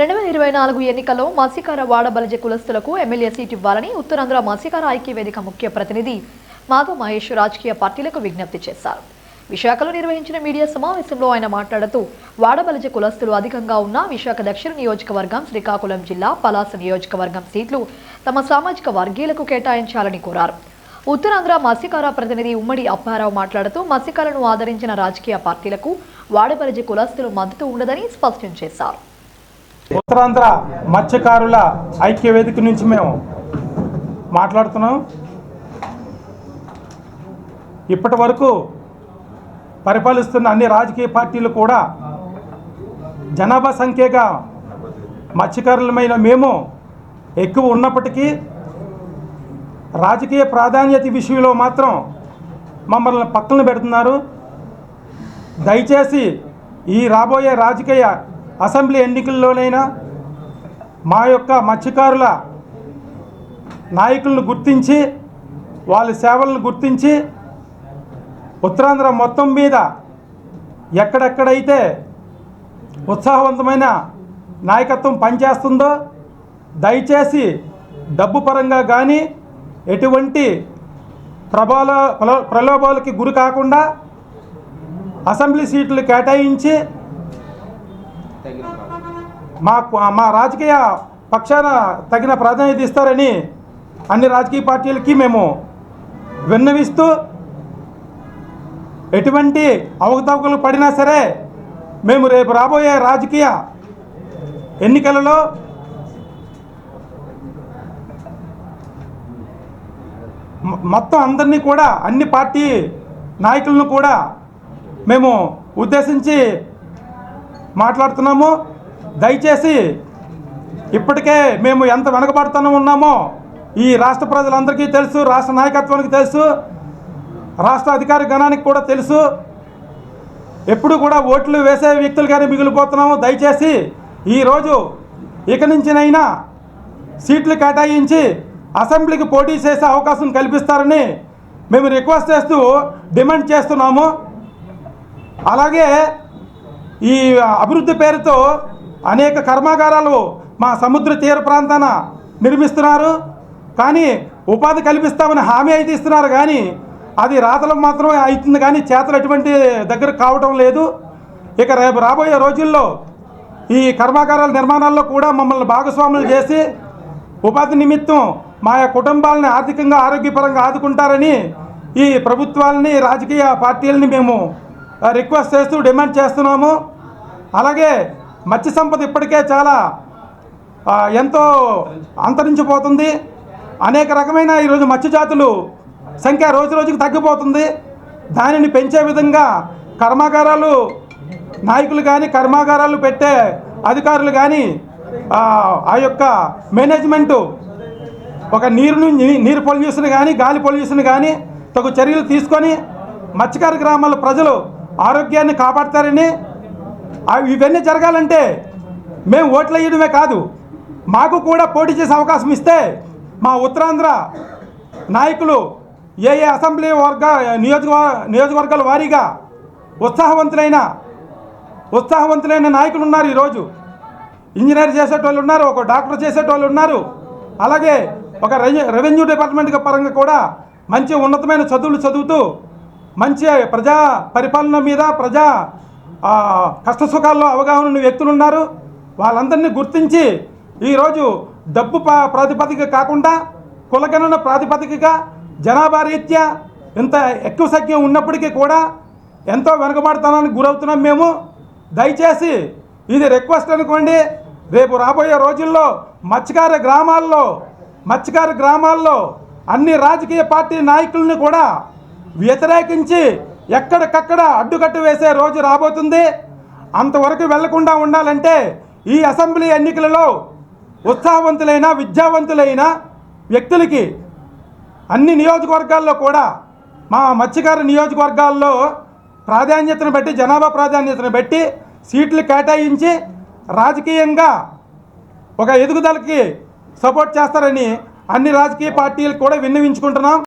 రెండు వేల ఇరవై నాలుగు ఎన్నికల్లో మత్స్యకార వాడ బలిజ కులస్తులకు ఎమ్మెల్యే సీట్ ఇవ్వాలని ఉత్తరాంధ్ర మత్స్యకార ఐక్య వేదిక ముఖ్య ప్రతినిధి మాధవ్ మహేష్ రాజకీయ పార్టీలకు విజ్ఞప్తి చేశారు. విశాఖలో నిర్వహించిన మీడియా సమావేశంలో ఆయన మాట్లాడుతూ వాడబలిజ కులస్తులు అధికంగా ఉన్న విశాఖ దక్షిణ నియోజకవర్గం శ్రీకాకుళం జిల్లా పలాస నియోజకవర్గం సీట్లు తమ సామాజిక వర్గీయులకు కేటాయించాలని కోరారు. ఉత్తరాంధ్ర మత్స్యకార ప్రతినిధి ఉమ్మడి అప్పారావు మాట్లాడుతూ మత్స్యకారులను ఆదరించిన రాజకీయ పార్టీలకు వాడబలిజ కులస్తులు మద్దతు ఉండదని స్పష్టం చేశారు. ఉత్తరాంధ్ర మత్స్యకారుల ఐక్య వేదిక నుంచి మేము మాట్లాడుతున్నాం. ఇప్పటి వరకు పరిపాలిస్తున్న అన్ని రాజకీయ పార్టీలు కూడా జనాభా సంఖ్యగా మత్స్యకారులమైన మేము ఎక్కువ ఉన్నప్పటికీ రాజకీయ ప్రాధాన్యత విషయంలో మాత్రం మమ్మల్ని పక్కన పెడుతున్నారు. దయచేసి ఈ రాబోయే రాజకీయ అసెంబ్లీ ఎన్నికల్లోనైనా మా యొక్క మత్స్యకారుల నాయకులను గుర్తించి వాళ్ళ సేవలను గుర్తించి ఉత్తరాంధ్ర మొత్తం మీద ఎక్కడెక్కడైతే ఉత్సాహవంతమైన నాయకత్వం పనిచేస్తుందో దయచేసి డబ్బు పరంగా కానీ ఎటువంటి ప్రభాల ప్రలోభాలకి గురి కాకుండా అసెంబ్లీ సీట్లు కేటాయించి మా మా రాజకీయ పక్షాన తగిన ప్రాధాన్యత ఇస్తారని అన్ని రాజకీయ పార్టీలకి మేము విన్నవిస్తూ ఎటువంటి అవకతవకలు పడినా సరే మేము రేపు రాబోయే రాజకీయ ఎన్నికలలో మొత్తం అందరినీ కూడా అన్ని పార్టీ నాయకులను కూడా మేము ఉద్దేశించి మాట్లాడుతున్నాము. దయచేసి ఇప్పటికే మేము ఎంత వెనకబడుతూనే ఉన్నామో ఈ రాష్ట్ర ప్రజలందరికీ తెలుసు రాష్ట్ర నాయకత్వానికి తెలుసు రాష్ట్ర అధికార గణానికి కూడా తెలుసు. ఎప్పుడు కూడా ఓట్లు వేసే వ్యక్తులుగానే మిగిలిపోతున్నాము. దయచేసి ఈరోజు ఇక నుంచినైనా సీట్లు కేటాయించి అసెంబ్లీకి పోటీ చేసే అవకాశం కల్పిస్తారని మేము రిక్వెస్ట్ చేస్తూ డిమాండ్ చేస్తున్నాము. అలాగే ఈ అభివృద్ధి పేరుతో అనేక కర్మాగారాలు మా సముద్ర తీర ప్రాంతాన నిర్మిస్తున్నారు. కానీ ఉపాధి కల్పిస్తామని హామీ అయితే ఇస్తున్నారు. కానీ అది రాతలు మాత్రమే అవుతుంది. కానీ చేతలు ఎటువంటి దగ్గర కావటం లేదు. ఇక రేపు రాబోయే రోజుల్లో ఈ కర్మాగారాల నిర్మాణాల్లో కూడా మమ్మల్ని భాగస్వాములు చేసి ఉపాధి నిమిత్తం మా యొక్క కుటుంబాలని ఆర్థికంగా ఆరోగ్యపరంగా ఆదుకుంటారని ఈ ప్రభుత్వాలని రాజకీయ పార్టీలని మేము రిక్వెస్ట్ చేస్తూ డిమాండ్ చేస్తున్నాము. అలాగే మత్స్య సంపద ఇప్పటికే చాలా ఎంతో అంతరించిపోతుంది. అనేక రకమైన ఈరోజు మత్స్య జాతులు సంఖ్య రోజు రోజుకు తగ్గిపోతుంది. దానిని పెంచే విధంగా కర్మాగారాలు నాయకులు కానీ కర్మాగారాలు పెట్టే అధికారులు కానీ ఆ, యొక్క మేనేజ్మెంటు ఒక నీరు నీరు పొల్యూషన్ కానీ గాలి పొల్యూషన్ కానీ తగు చర్యలు తీసుకొని మత్స్యకార గ్రామాల ప్రజలు ఆరోగ్యాన్ని కాపాడతారని ఇవన్నీ జరగాలంటే మేము ఓట్లు వేయడమే కాదు మాకు కూడా పోటీ చేసే అవకాశం ఇస్తే మా ఉత్తరాంధ్ర నాయకులు ఏ ఏ అసెంబ్లీ వర్గ నియోజక నియోజకవర్గాల వారీగా ఉత్సాహవంతులైన ఉత్సాహవంతులైన నాయకులు ఉన్నారు ఈరోజు. ఇంజనీర్ చేసేటోళ్ళు ఉన్నారు ఒక డాక్టర్ చేసేటోళ్ళు ఉన్నారు. అలాగే ఒక రెవెన్యూ రెవెన్యూ డిపార్ట్మెంట్ పరంగా కూడా మంచి ఉన్నతమైన చదువులు చదువుతూ మంచి ప్రజా పరిపాలన మీద ప్రజా కష్ట సుఖాల్లో అవగాహన ఉన్న వ్యక్తులు ఉన్నారు వాళ్ళందరినీ గుర్తించి ఈరోజు డబ్బు ప్రాతిపదిక కాకుండా కులగణన ప్రాతిపదికగా జనాభా రీత్యా ఇంత ఎక్కువ సంఖ్య ఉన్నప్పటికీ కూడా ఎంతో వెనుకబడతానానికి గురవుతున్నాం మేము. దయచేసి ఇది రిక్వెస్ట్ అనుకోండి. రేపు రాబోయే రోజుల్లో మత్స్యకార గ్రామాల్లో మత్స్యకార గ్రామాల్లో అన్ని రాజకీయ పార్టీ నాయకుల్ని కూడా వ్యతిరేకించి ఎక్కడికక్కడ అడ్డుకట్టు వేసే రోజు రాబోతుంది. అంతవరకు వెళ్ళకుండా ఉండాలంటే ఈ అసెంబ్లీ ఎన్నికలలో ఉత్సాహవంతులైన విద్యావంతులైన వ్యక్తులకి అన్ని నియోజకవర్గాల్లో కూడా మా మత్స్యకార నియోజకవర్గాల్లో ప్రాధాన్యతను బట్టి జనాభా ప్రాధాన్యతను బట్టి సీట్లు కేటాయించి రాజకీయంగా ఒక ఎదుగుదలకి సపోర్ట్ చేస్తారని అన్ని రాజకీయ పార్టీలు కూడా విన్నవించుకుంటున్నాం.